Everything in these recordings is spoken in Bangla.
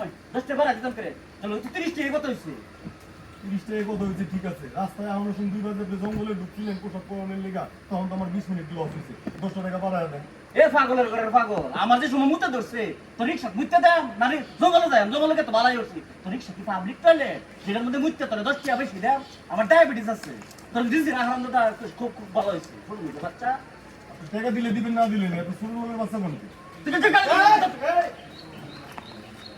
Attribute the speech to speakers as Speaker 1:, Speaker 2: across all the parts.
Speaker 1: ওই, বাড়া দিতাম করে। তাহলে তো তিরিশ টাকা কত হয়েছে
Speaker 2: তিরিশ টাকা কথা হয়েছে ঠিক আছে। রাস্তায় আমরা শুন দুই বাজে জঙ্গলে ঢুকছিলেন পোশাক পরনের লেগা তখন তো আমার বিশ মিনিট লস হয়েছে দশটা টাকা বাড়ায় দেন।
Speaker 1: এ পাগলের ঘরের পাগল আমার যে সময় মুতে ধরছে তো রিক্সা মুতে দেন মানে জঙ্গলে যায় জঙ্গলে তো বালাই উঠছি তো রিক্সা কি পাবলিক টয়লেট সেটার মধ্যে মুতে তোরে দশ টাকা বেশি দেন আমার ডায়াবেটিস আছে। তোর খুব খুব ভালো হয়েছে বাচ্চা।
Speaker 2: টাকা দিলে দিবেন না এত ছোট বাচ্চা কোনটি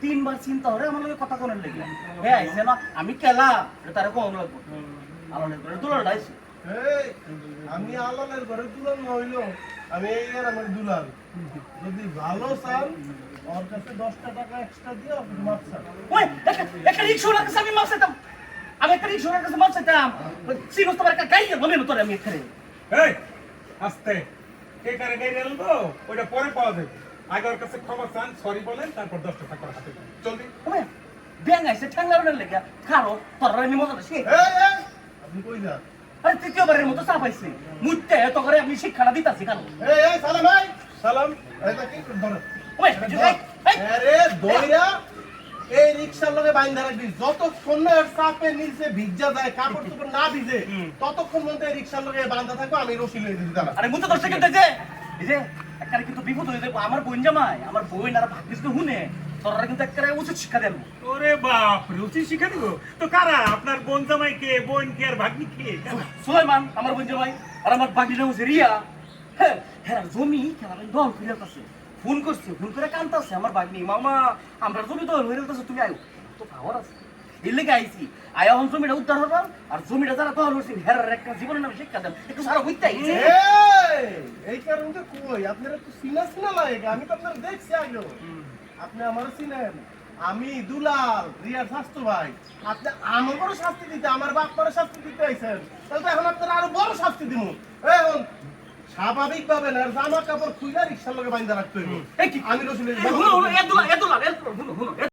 Speaker 1: তিনবার চিন্তা হরে আমার লোকে কথা কোনের লেগে হে আইছে না আমি খেলা তারা কখন লাগবো। আলো করে দুলার ডাইছে
Speaker 3: আমি আলালের ঘরে দুলাল না হইল আমি এই আর আমার দুলাল। যদি ভালো চান ওর কাছে দশটা টাকা এক্সট্রা আপনি মাপ চান।
Speaker 1: ওই একটা রিক্সোর কাছে আমি মাছ চাইতাম। আমি একটা রিক্সোর কাছে মাছ চাইতাম। চিনোস তোমার একটা গাই বলে তোরে আমি এখানে
Speaker 4: এই আস্তে। কে কারে গাড়ি এলো তো? ওইটা পরে পাওয়া যাবে। আগে ওর কাছে ক্ষমা চান সরি বলেন তারপর দশটা টাকা করে হাতে। চলবি
Speaker 1: ব্যাং ঠ্যাংলার লেগে। খারো তোর আমি মজা সে
Speaker 3: আপনি কই যান?
Speaker 1: আরে তৃতীয়বারের মতো চাপ আইছে মুইতে এত করে আমি শিক্ষাটা দিতাছি কারণ
Speaker 3: এই এই সালাম ভাই! সালাম। এটা কি? ধরেন
Speaker 1: ওই
Speaker 3: আরে দইরা এই রিক্সার লগে বাইন্ধা রাখবি। যতক্ষণ না এর চাপে নিচে ভিজা যায় কাপড় চোপড় না ভিজে ততক্ষণ এই রিক্সার লগে বান্ধা থাকব আমি রশি লয়ে দাঁড়া
Speaker 1: আরে মুতে দর্শক যে এই যে একবারে কিন্তু বিপদ হয়ে যাব। আমার বোন জামাই আমার বোন আর হুনে তোরা কিন্তু উচিত শিক্ষা দেন
Speaker 4: ওরে বাপ শিখে দিব? তো কারা? আপনার বোন জামাই কে? বোন কে আর ভাগ্নি কে?
Speaker 1: সুলাইমান আমার বোন জামাই আর আমার ভাগ্নিটা হচ্ছে রিয়া। হ্যাঁ হ্যাঁ জমি দল ফিরে আছে ফোন করছে ফোন করে কান্তাছে আমার ভাগ্নি মামা আমরা জমি দল হয়ে গেছে তুমি আয়ো। তো পাওয়ার আছে। এর লেগে আইছি। আয়া হন জমিটা উদ্ধার হবার আর জমিটা যারা দল হচ্ছে হেরার একটা জীবনের নামে শিক্ষা দেন। একটু সারা বুঝতে আইছে।
Speaker 3: তো কই? আপনারা তো চিনা চিনা লাগে আমি তো আপনারা দেখছি আগে আপনি আমার চিনেন। আমি দুলাল রিয়ার স্বাস্থ্য ভাই। আপনি আমার শাস্তি দিতে আমার বাপ শাস্তি দিতে আইছেন। তাহলে তো এখন আপনারা আরও বড় শাস্তি দিব এখন স্বাভাবিক ভাবে না জামা কাপড় খুইলা রিক্সার লগে বাইন্ধা রাখতে হইব। আমি